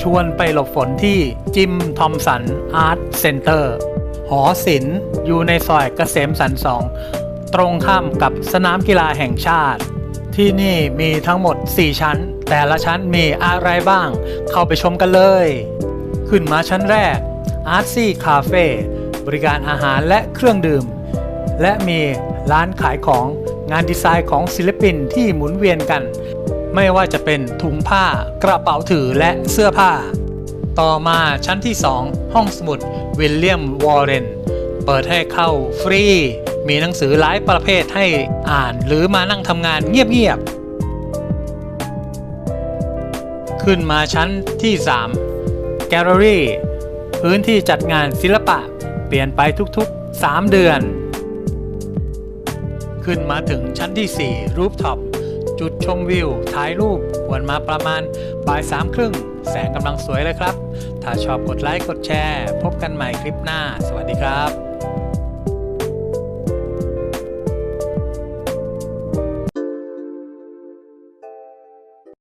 ชวนไปหลบฝนที่จิมทอมสันอาร์ตเซ็นเตอร์หอศิลป์อยู่ในซอยเกษมสันสองตรงข้ามกับสนามกีฬาแห่งชาติ ที่นี่มีทั้งหมด 4 ชั้น แต่ละชั้นมีอะไรบ้าง เข้าไปชมกันเลย ขึ้นมาชั้นแรก Art c Cafe คาเฟ่บริการอาหารและเครื่องดื่ม และมีร้านขายของงานดีไซน์ของศิลปินที่หมุนเวียนกัน ไม่ว่าจะเป็นถุงผ้ากระเป๋าถือและเสื้อผ้า ต่อมาชั้นที่ 2 ห้องสมุดวิลเลียมวอร์เรนเปิดให้เข้าฟรี มีหนังสือหลายประเภทให้อ่านหรือมานั่งทำงานเงียบๆ ขึ้นมาชั้นที่ 3 แกลเลอรี่ พื้นที่จัดงานศิลปะ เปลี่ยนไปทุกๆ 3 เดือน ขึ้นมาถึงชั้นที่ 4 รูฟท็อป จุดชมวิว ถ่ายรูปควรมาประมาณบ่ายสามครึ่ง แสงกำลังสวยเลยครับ ถ้าชอบกดไลค์กดแชร์ พบกันใหม่คลิปหน้า สวัสดีครับ